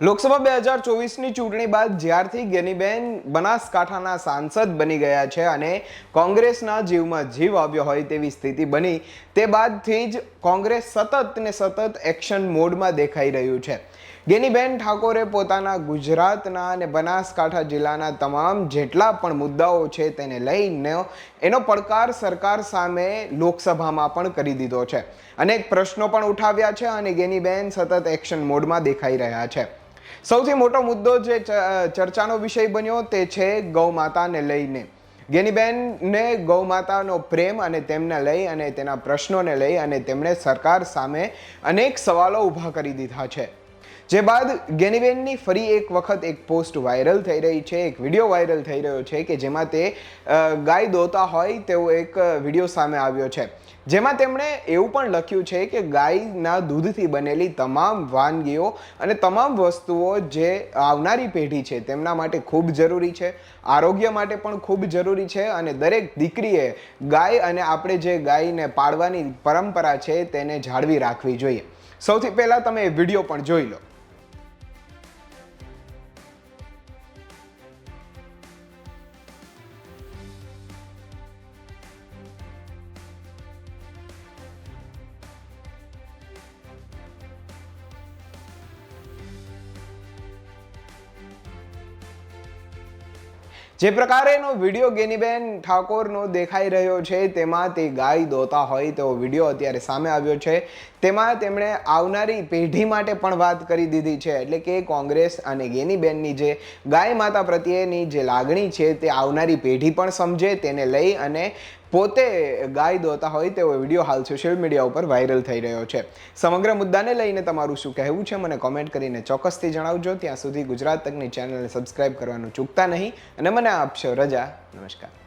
લોકસભા બે હજાર ચોવીસની ચૂંટણી બાદ જ્યારથી ગેનીબેન બનાસકાંઠાના સાંસદ બની ગયા છે અને કોંગ્રેસના જીવમાં જીવ આવ્યો હોય તેવી સ્થિતિ બની, તે બાદથી જ કોંગ્રેસ સતત ને સતત એક્શન મોડમાં દેખાઈ રહ્યું છે. ગેનીબેન ઠાકોરે પોતાના ગુજરાતના અને બનાસકાંઠા જિલ્લાના તમામ જેટલા પણ મુદ્દાઓ છે તેને લઈને એનો પડકાર સરકાર સામે લોકસભામાં પણ કરી દીધો છે. અનેક પ્રશ્નો પણ ઉઠાવ્યા છે અને ગેનીબેન સતત એક્શન મોડમાં દેખાઈ રહ્યા છે. સૌથી મોટો મુદ્દો જે ચર્ચાનો વિષય બન્યો તે છે ગૌ માતાને લઈને. ગેનીબેનને ગૌ માતાનો પ્રેમ અને તેમને લઈ અને તેના પ્રશ્નોને લઈ અને તેમણે સરકાર સામે અનેક સવાલો ઊભા કરી દીધા છે. જે બાદ ગેનીબેનની ફરી એક વખત એક પોસ્ટ વાયરલ થઈ રહી છે, એક વીડિયો વાયરલ થઈ રહ્યો છે કે જેમાં તે ગાય દોતા હોય તેવો એક વીડિયો સામે આવ્યો છે. જેમાં તેમણે એવું પણ લખ્યું છે કે ગાયના દૂધથી બનેલી તમામ વાનગીઓ અને તમામ વસ્તુઓ જે આવનારી પેઢી છે તેમના માટે ખૂબ જરૂરી છે, આરોગ્ય માટે પણ ખૂબ જરૂરી છે અને દરેક દીકરીએ ગાય અને આપણે જે ગાયને પાળવાની પરંપરા છે તેને જાળવી રાખવી જોઈએ. સૌથી પહેલાં તમે એ વીડિયો પણ જોઈ લો. જે પ્રકારેનો વીડિયો ગેનીબેન ઠાકોરનો દેખાઈ રહ્યો છે, તેમાં તે ગાય દોતા હોય તેવો વીડિયો અત્યારે સામે આવ્યો છે. તેમાં તેમણે આવનારી પેઢી માટે પણ વાત કરી દીધી છે, એટલે કે કોંગ્રેસ અને ગેનીબેનની જે ગાય માતા પ્રત્યેની જે લાગણી છે, તે આવનારી પેઢી પણ સમજે, તેને લઈ અને પોતે ગાય દોતા હોય તેવો વીડિયો હાલ સોશિયલ મીડિયા ઉપર વાયરલ થઈ રહ્યો છે. સમગ્ર મુદ્દાને લઈને તમારું શું કહેવું છે મને કોમેન્ટ કરીને ચોક્કસથી જણાવજો. ત્યાં સુધી ગુજરાત તકની ચેનલને સબસ્ક્રાઇબ કરવાનું ચૂકતા નહીં અને મને આપશો રજા. નમસ્કાર.